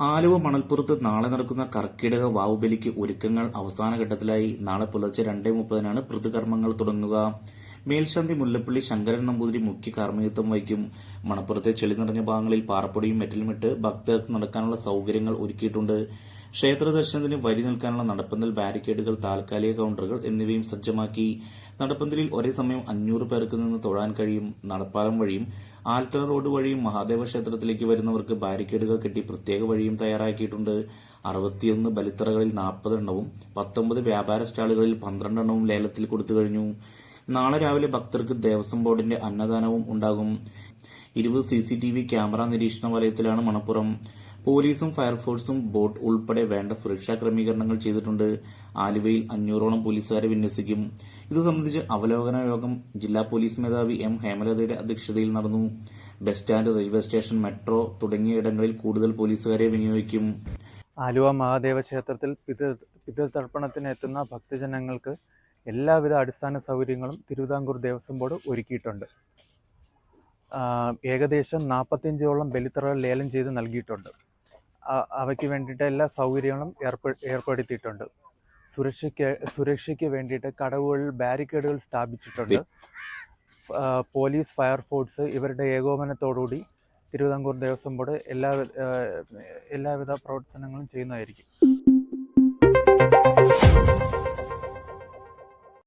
ആലുവ മണൽപ്പുറത്ത് നാളെ നടക്കുന്ന കർക്കിടക വാവുബലിക്ക് ഒരുക്കങ്ങൾ അവസാന ഘട്ടത്തിലായി. നാളെ പുലർച്ചെ രണ്ടേ മുപ്പതിനാണ് പ്രതികർമ്മങ്ങൾ തുടങ്ങുക. മേൽശാന്തി മുല്ലപ്പള്ളി ശങ്കരൻ നമ്പൂതിരി മുഖ്യ കാർമ്മികത്വം വഹിക്കും. മണപ്പുറത്തെ ചെളി നിറഞ്ഞ ഭാഗങ്ങളിൽ പാറപ്പൊടിയും മെറ്റലുമിട്ട് ഭക്തർക്ക് നടക്കാനുള്ള സൗകര്യങ്ങൾ ഒരുക്കിയിട്ടുണ്ട്. ക്ഷേത്ര ദർശനത്തിന് വരി നിൽക്കാനുള്ള നടപ്പന്തൽ ബാരിക്കേഡുകൾ താൽക്കാലിക കൌണ്ടറുകൾ എന്നിവയും സജ്ജമാക്കി. നടപ്പന്തലിൽ ഒരേ സമയം അഞ്ഞൂറ് പേർക്ക് നിന്ന് തൊഴാൻ കഴിയും. നടപ്പാലം വഴിയും ആൽത്തറ റോഡ് വഴിയും മഹാദേവ ക്ഷേത്രത്തിലേക്ക് വരുന്നവർക്ക് ബാരിക്കേഡുകൾ കെട്ടി പ്രത്യേക വഴിയും തയ്യാറാക്കിയിട്ടുണ്ട്. അറുപത്തിയൊന്ന് ബലിത്തറകളിൽ നാൽപ്പതെണ്ണവും പത്തൊമ്പത് വ്യാപാര സ്റ്റാളുകളിൽ പന്ത്രണ്ടെണ്ണവും ലേലത്തിൽ കൊടുത്തു കഴിഞ്ഞു. നാളെ രാവിലെ ഭക്തർക്ക് ദേവസ്വം ബോർഡിന്റെ അന്നദാനവും ഉണ്ടാകും. ഇരുപത് C C T V camera നിരീക്ഷണ വലയത്തിലാണ് മണപ്പുറം. പോലീസും ഫയർഫോഴ്സും ബോട്ട് ഉൾപ്പെടെ വേണ്ട സുരക്ഷാ ക്രമീകരണങ്ങൾ ചെയ്തിട്ടുണ്ട്. ആലുവയിൽ അഞ്ഞൂറോളം പോലീസുകാരെ വിന്യസിക്കും. ഇത് സംബന്ധിച്ച് അവലോകന യോഗം ജില്ലാ പോലീസ് മേധാവി എം ഹേമലതയുടെ അധ്യക്ഷതയിൽ നടന്നു. Bus stand railway station metro തുടങ്ങിയ ഇടങ്ങളിൽ കൂടുതൽ പോലീസുകാരെ വിനിയോഗിക്കും. ആലുവ മഹാദേവ ക്ഷേത്രത്തിൽ പിതൃ പിതൃതർപ്പണത്തിന് എത്തുന്ന ഭക്തജനങ്ങൾക്ക് എല്ലാവിധ അടിസ്ഥാന സൗകര്യങ്ങളും തിരുവിതാംകൂർ ദേവസ്വം ബോർഡ് ഒരുക്കിയിട്ടുണ്ട്. ഏകദേശം നാൽപ്പത്തിയഞ്ചോളം ബലിത്തറകൾ ലേലം ചെയ്ത് നൽകിയിട്ടുണ്ട്. അവയ്ക്ക് വേണ്ടിയിട്ട് എല്ലാ സൗകര്യങ്ങളും ഏർപ്പെ ഏർപ്പെടുത്തിയിട്ടുണ്ട്. സുരക്ഷയ്ക്ക് സുരക്ഷയ്ക്ക് വേണ്ടിയിട്ട് കടവുകളിൽ ബാരിക്കേഡുകൾ സ്ഥാപിച്ചിട്ടുണ്ട്. പോലീസ് ഫയർഫോഴ്സ് ഇവരുടെ ഏകോപനത്തോടുകൂടി തിരുവിതാംകൂർ ദേവസ്വം ബോർഡ് എല്ലാ എല്ലാവിധ പ്രവർത്തനങ്ങളും ചെയ്യുന്നതായിരിക്കും.